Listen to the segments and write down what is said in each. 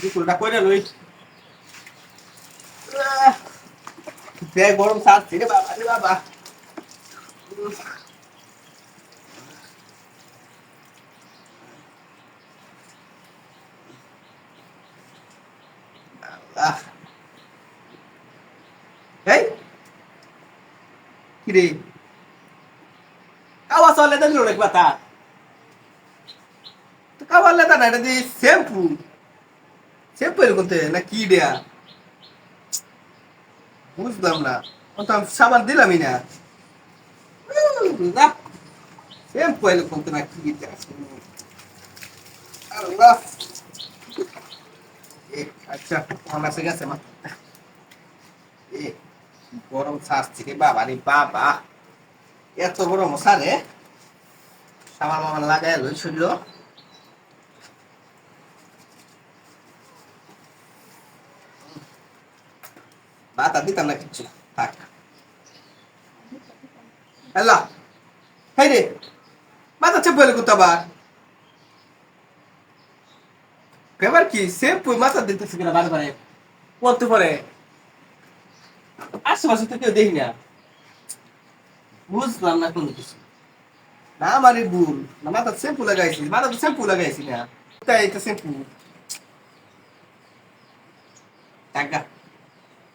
দুপুরটা করে লই। ব্যাগ গরম ছাড়ছে রে বাবা রে বাবা। এই কি রে কাওয়া চলে দিল নাকি বাতা তো কাওয়ার লেদা না, এটা দিয়ে শ্যাম্পু শ্যাম্পু এরকম তো না কি দেয়া বুঝলাম না। ও তো আমি সাবান দিলামই না। শ্যাম্পু এরকম তো না কি এ, আচ্ছা গরম ছাড়ছে রে বাবা রে বাবা। এত রে সামার মামার লাগাই লই বাতা দিতাম না কিচ্ছু থাক হ্যালো হাই রে বাতা চেপ বলে কোথা আবার ব্যাপার কি সে পুই মাথা দিতেছে কিনা বারে বারে বলতে পারে আশেপাশে তো কেউ দেখি না বুঝলাম না কোনো কিছু না আমারই ভুল না মাথা শ্যাম্পু লাগাইছি মাথা তো শ্যাম্পু লাগাইছি না তাই এটা শ্যাম্পু টাকা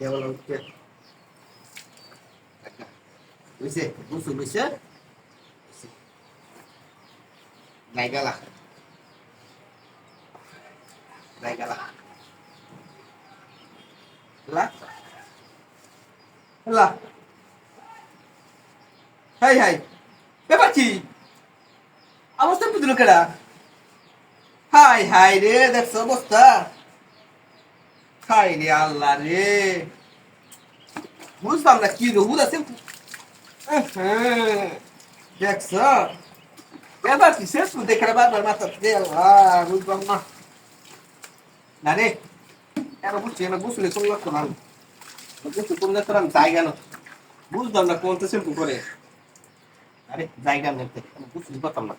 দেওয়াল উঠছে বুঝছে বুঝছ বুঝছে নাই গেলা নাই গেলা লা লা হাই হাই ব্যাপার কি অবস্থা বুঝলো কেডা হাই হাই রে দেখছ অবস্থা হাই রে আল্লাহ রে। বুঝলাম না কি রহুদ আছে। দেখছ? এবার কি শেষ দেখে বারবার মাথা আল্লাহ, বুঝলাম না। না রে বুঝছি না বুঝলে কোন লাগতো না বুঝতে কোন তোর আমি জায়গা না বুঝলাম না কোন তো করে। আরে, জায়গা নেই বুঝতে পারতাম না।